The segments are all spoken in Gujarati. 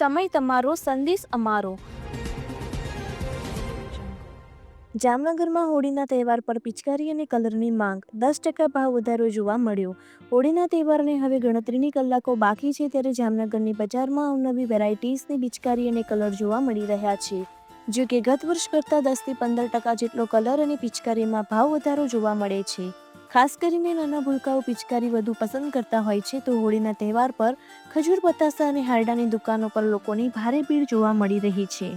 સમય તમારો સંદેશ અમારો. જામનગરમાં હોળીના તહેવાર પર પિચકારી અને કલરની માંગ. દસ ટકા ભાવ વધારો જોવા મળ્યો. હોળીના તહેવારને હવે ગણતરીની કલાકો બાકી છે ત્યારે જામનગરની બજારમાં અવનવી વેરાયટીઝની પિચકારી અને કલર જોવા મળી રહ્યા છે. જો કે ગત વર્ષ કરતાં દસથી પંદર ટકા જેટલો કલર અને પિચકારીમાં ભાવ વધારો જોવા મળે છે. ખાસ કરીને નાના ભૂલકાઓ પિચકારી વધુ પસંદ કરતા હોય છે, તો હોળીના તહેવાર પર ખજૂર પતાસા અને હારડાની દુકાનો પર લોકોની ભારે ભીડ જોવા મળી રહી છે.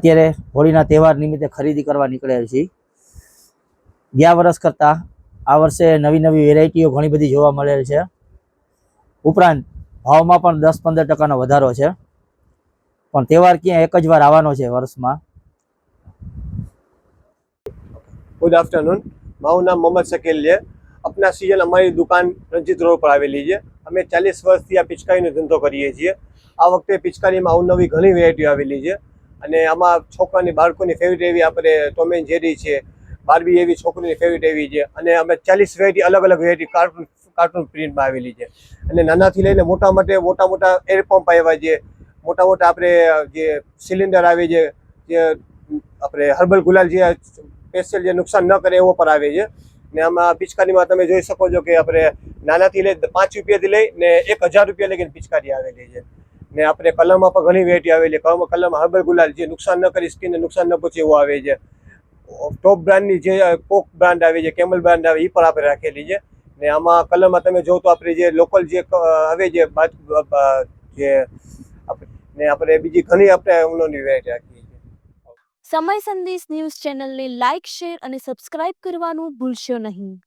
અત્યારે હોળીના તહેવાર નિમિત્તે ખરીદી કરવા નીકળેલ છીએ. ગયા વર્ષ કરતાં આ વર્ષે નવી નવી વેરાયટીઓ ઘણી બધી જોવા મળેલ છે. ઉપરાંત ભાવમાં પણ દસ પંદર ટકાનો વધારો છે. પણ તહેવાર ક્યાં એક જ વાર આવવાનો છે વર્ષમાં. ગુડ આફ્ટરનૂન મારું નામ મોહમ્મદ શકીલ છે. અપના સિઝન અમારી દુકાન રણજીત રોડ પર આવેલી છે. અમે ચાલીસ વર્ષથી આ પિચકારીનો ધંધો કરીએ છીએ. આ વખતે પિચકારીમાં અવનવી ઘણી વેરાયટીઓ આવેલી છે. અને આમાં છોકરાની, બાળકોની ફેવરિટ એવી આપણે ટોમેન જેરી છે બારબી એવી છોકરીની ફેવરિટ એવી છે. અને અમે ચાલીસ વેરાયટી અલગ અલગ વેરાયટી કાર્ટૂન કાર્ટૂન પ્રિન્ટમાં આવેલી છે. અને નાનાથી લઈને મોટા માટે મોટા મોટા એર પંપ આવ્યા છે. મોટા મોટા આપણે જે સિલિન્ડર આવે છે, જે આપણે હર્બલ ગુલાલ જે સ્પેશિયલ જે નુકસાન ન કરે એવો પર આવે છે. ને આમાં પિચકારીમાં તમે જોઈ શકો છો કે આપણે નાનાથી લઈ પાંચ રૂપિયાથી લઈ ને એક હજાર રૂપિયા લઈને પિચકારી આવેલી છે. ને આપણે કલમમાં પણ ઘણી વેરાયટી આવેલી કલમ કલમ હર્બલ ગુલાલ જે નુકસાન ન કરી સ્કીનને નુકસાન ન પહોંચે એવું આવે છે. ટોપ બ્રાન્ડની જે કોક બ્રાન્ડ આવે છે કેમલ બ્રાન્ડ આવે એ પણ આપણે રાખેલી છે. ને આમાં કલરમાં તમે જો તો આપણે જે લોકલ જે આવે જે આપણે- ને આપણે બીજી ઘણી આપણે ઉલોની વેરાયટી રાખીએ છીએ. સમય સંદેશ ન્યૂઝ ચેનલને લાઇક શેર અને સબસ્ક્રાઇબ કરવાનું ભૂલશો નહીં.